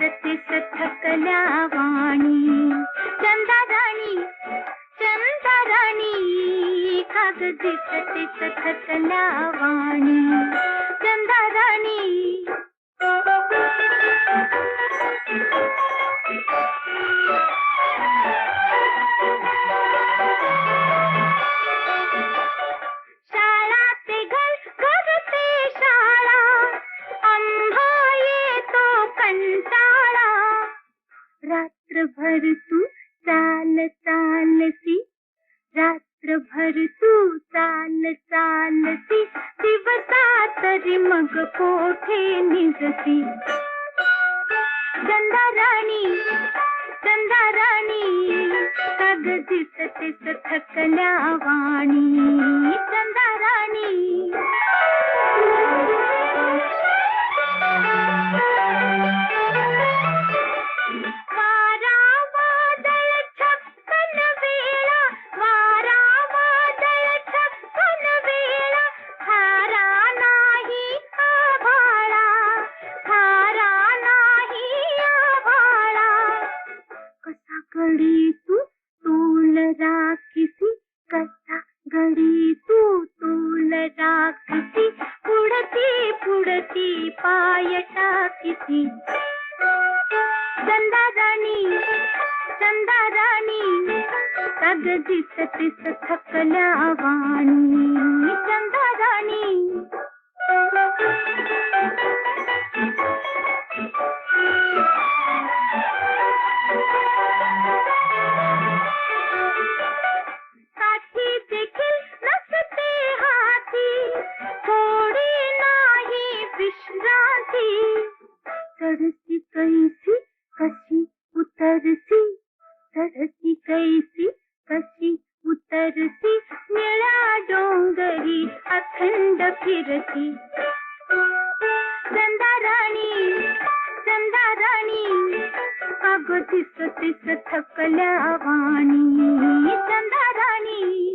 Satish थकल्या Wani Chanda Rani Chanda Rani खाग दिसतीस थकल्या Wani Chanda Rani Thank you. Carlito दिस दिस थकल्या वाणी चंदा राणी.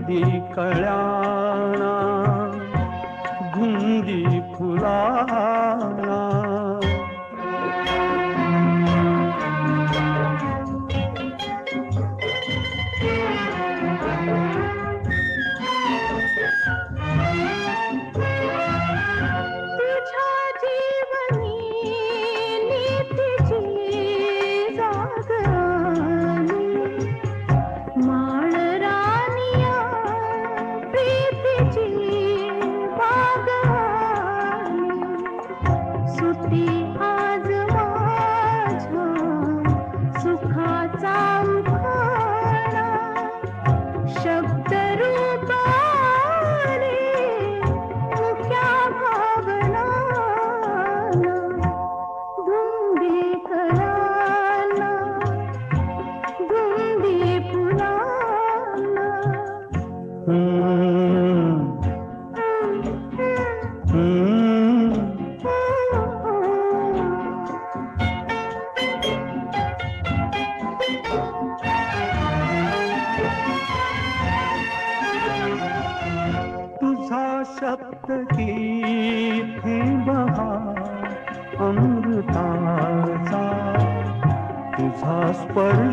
आधी कळ्याणा धुंदी फुला بيك يا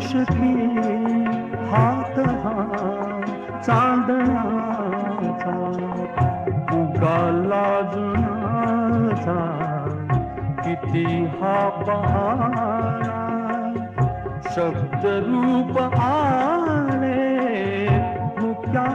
स्पर्श की हात हा चांदण्याचा उगाला जुनाचा किती हा पहारा शब्द रूप आले मुक्या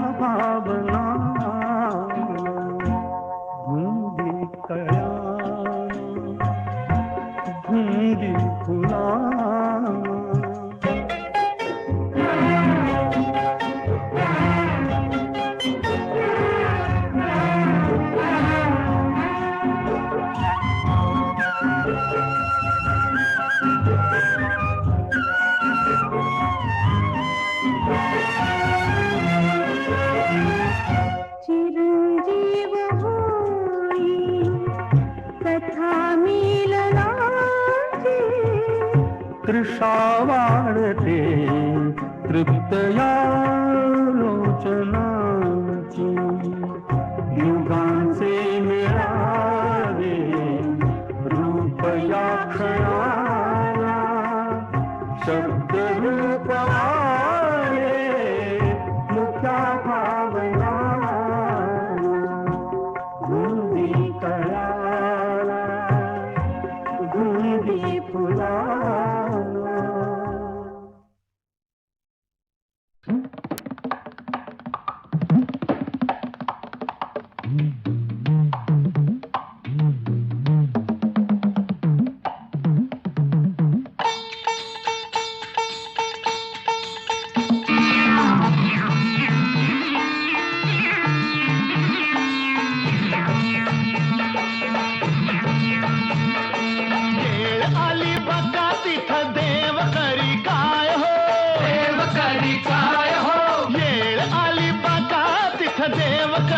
ಶಬ್ದರೂಪವಾ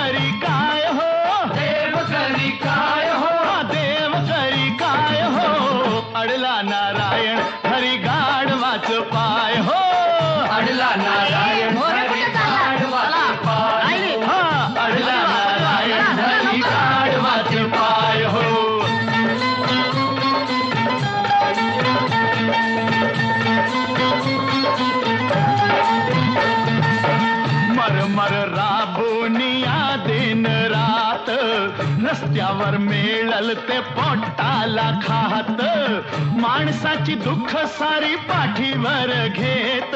करी काय हो? देव करी काय माणसाची दुःख सारी पाठीवर घेत.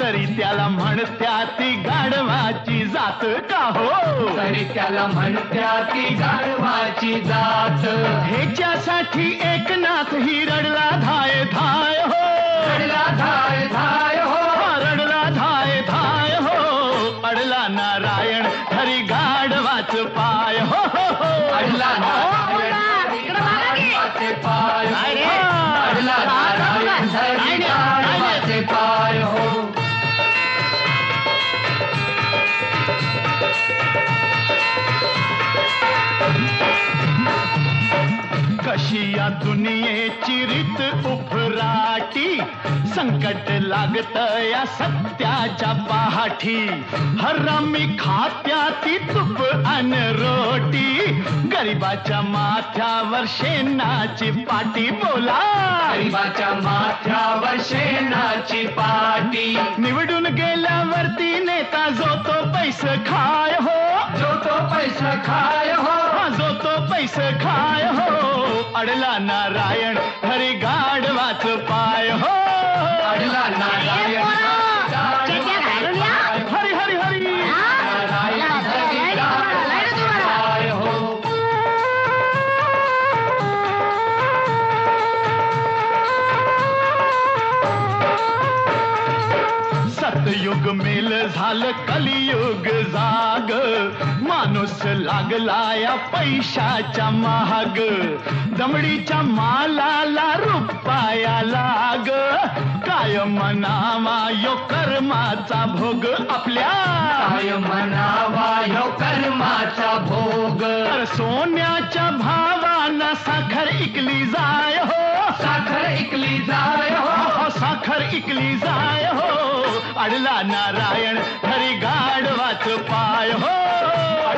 तरी त्याला म्हणत्या ती गाढवाची जात का हो? तरी त्याला म्हणत्या ती गाढवाची जात. ह्याच्यासाठी एकनाथ ही रडला धाय धाय हो. दुनियेची रीत उफराटी संकट लागत या सत्याच्या पहाठी. हरामी खात्या ती तुप अन रोटी गरीबाच्या माथ्यावर शेणाची पाटी बोला. गरीबाच्या माथ्यावर शेणाची पाटी. निवडून गेल्यावरती नेता जो तो पैसे खाय हो. जो तो पैसे खाय हो. जो तो पैसे खाय हो. अडला नारायण हरी गाढवाच पाय. हो अडला नारायण हरी हरी हो. सतयुग मेल झालं कलियुग जाग. माणूस लागला या पैशाच्या महाग. दमडीच्या मालाला रुपाया लाग. काय मनावा यो कर्माचा भोग आपल्या. काय मनावा यो कर्माचा भोग. तर सोन्याच्या भावाना साखर इकली जाय हो. साखर इकली जाय हो. साखर इकली जाय हो. अडला नारायण हरी गाढवाच पाय हो.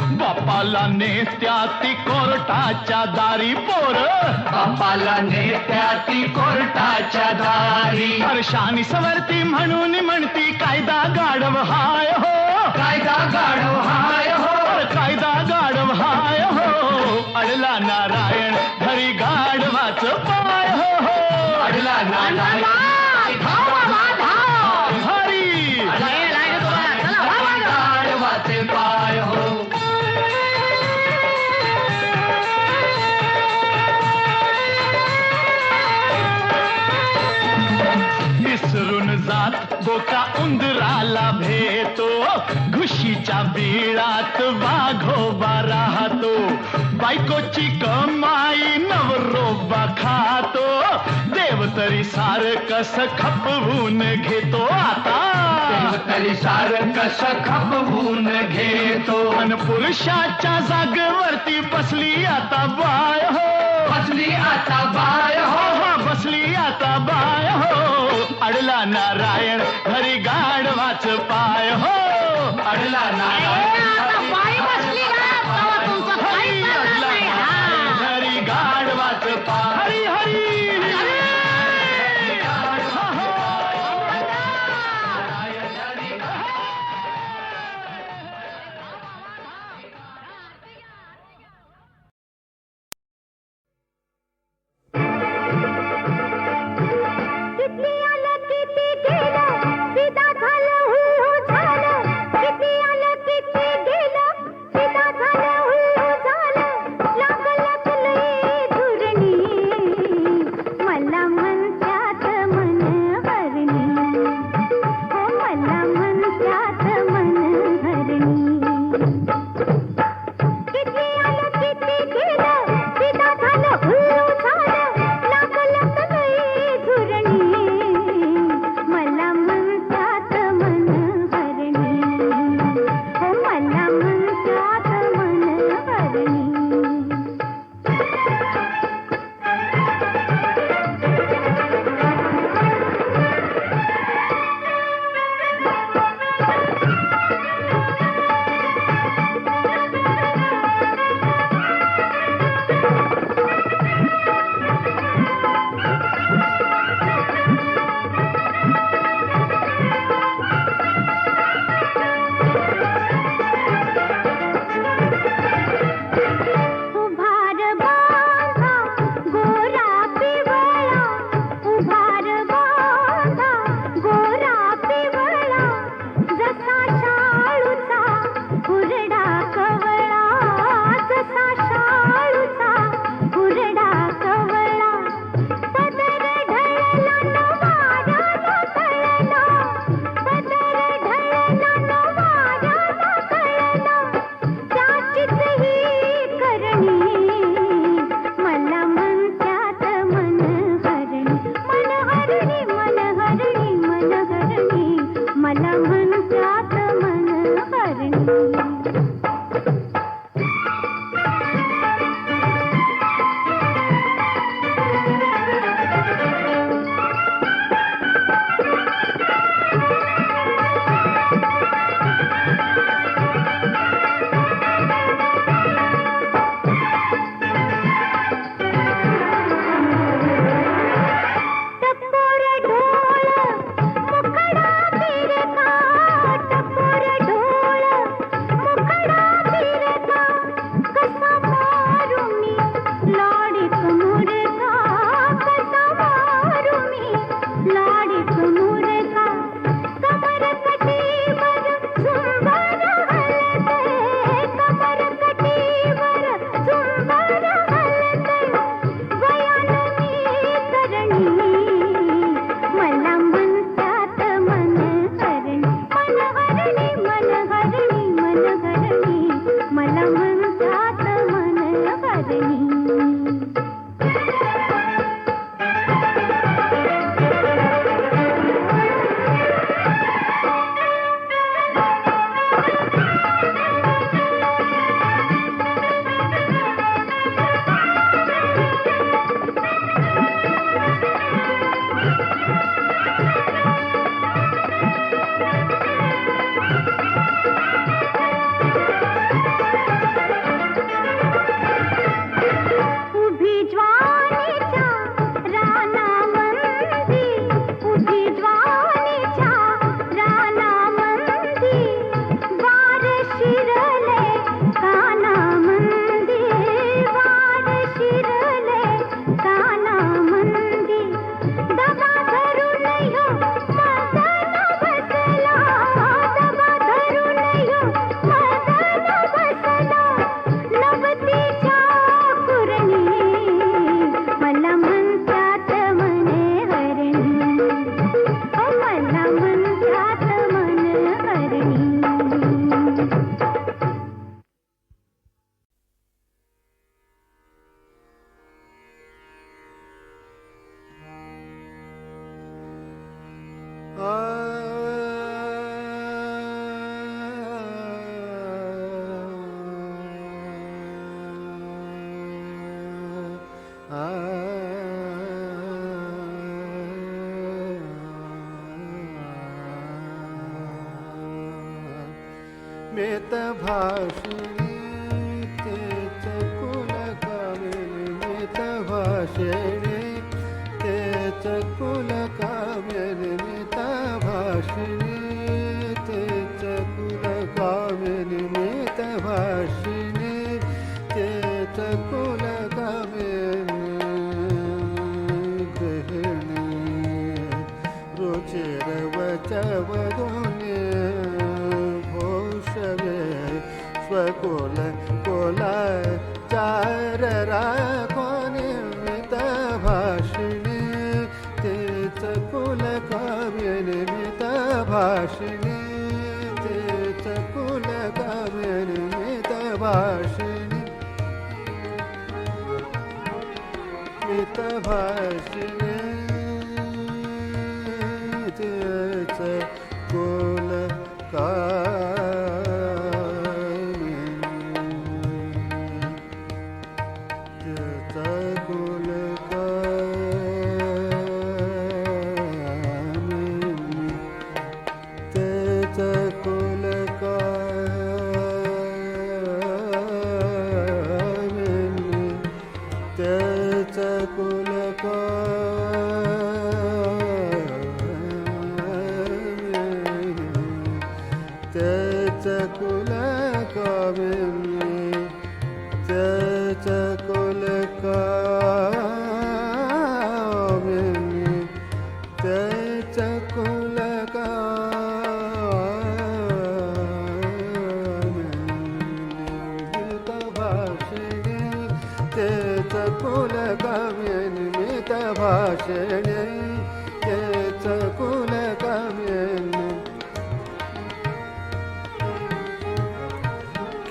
बापाला नेत्या ती कोर्टाच्या दारी पोर. बापाला नेत्या ती कोर्टाच्या दारी. हर्षानी सवरती म्हणून म्हणती कायदा गाढव हाय हो. कायदा गाढव हाय हो. कायदा गाढव हाय हो. अडला नारायण घरी गाढवाच पाय हो. हो अडला नारायण. बोका उंदराला भेटो घुशीच्या बिळात वाघोबा राहतो. बायकोची कमाई नवरोबा खातो. देव तरी सार कस खपवून घेतो. आता तरी सार कस खपवून घेतो. अन पुरुषाच्या जागेवरती बसली आता बाय हो. बसली आता बाय हो बसली आता बाय हो. अडला नारायण घरी गाढवाच पाय. हो अडला नारायण.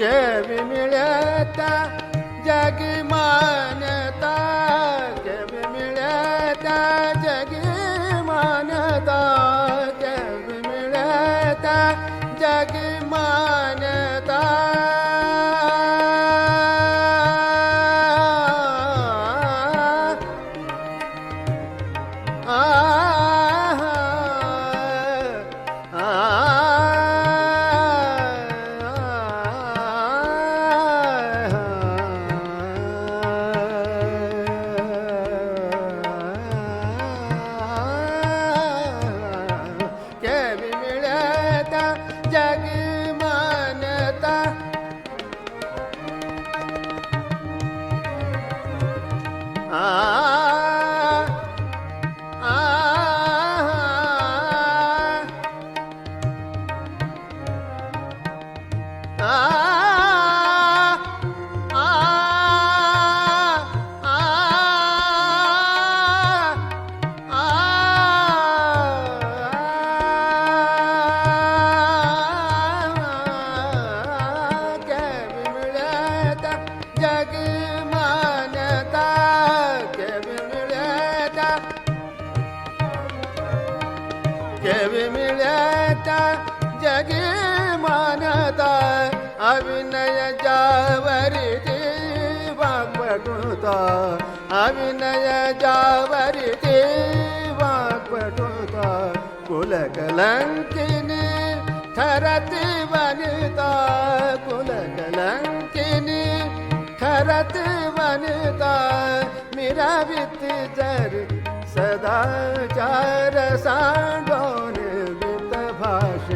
मिलता जगि मनता के मिलता जगी मनता मिलता जगिमान भरत वनता मेरा वित्त जर मनता मीरावि सदाचारसा दोनभाष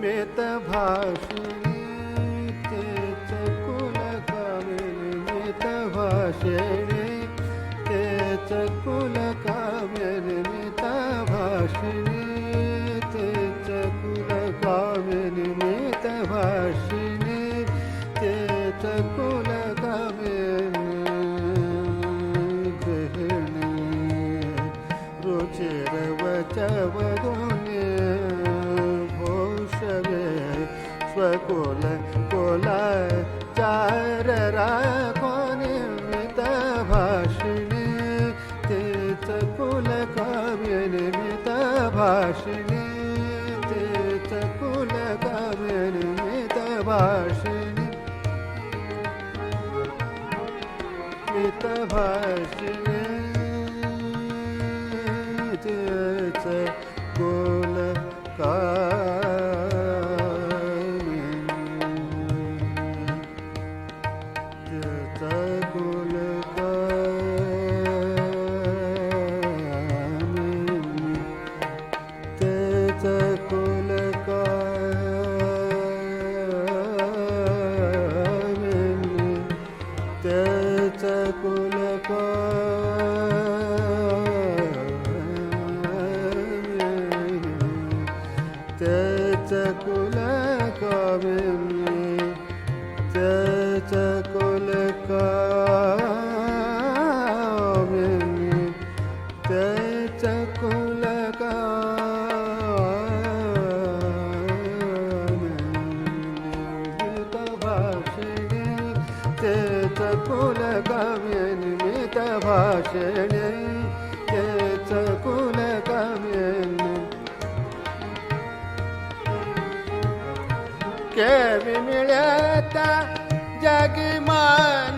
मेत भाषी Kula kamen mita कुलकाम्यन्मित भाषणे तेच कुलकाम्यन् के विमिळता जगी मान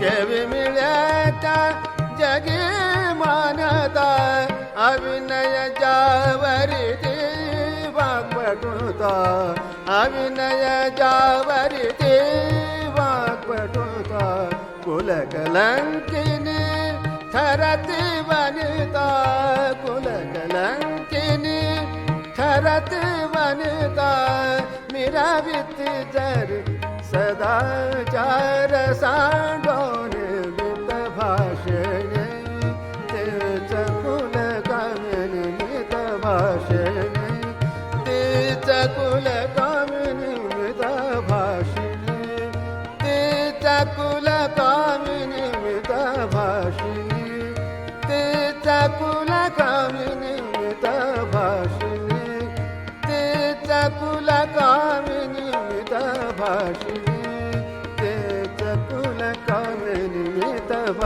ಕೆವಿ ಮಿಳೇತ ಜಗಿ ಮಾನದ ಅವಿನಯ ಜಾವರಿ ವಾಗ್ಪಟುತ ಅವಿನಯ ಜಾವರಿ ವಾಗ್ಪಟುತ ಕುಲಕಲಂಕಿನಿ ಥರತಿ ವನಿತ ಕುಲಕಲಂಕಿನಿ ಥರತಿ ವನಿತ ಮಿರವಿತ್ ಜರಿ सदाचार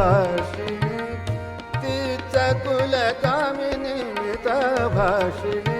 भाषिणी तिचा कुल कामिनी मित भाषिणी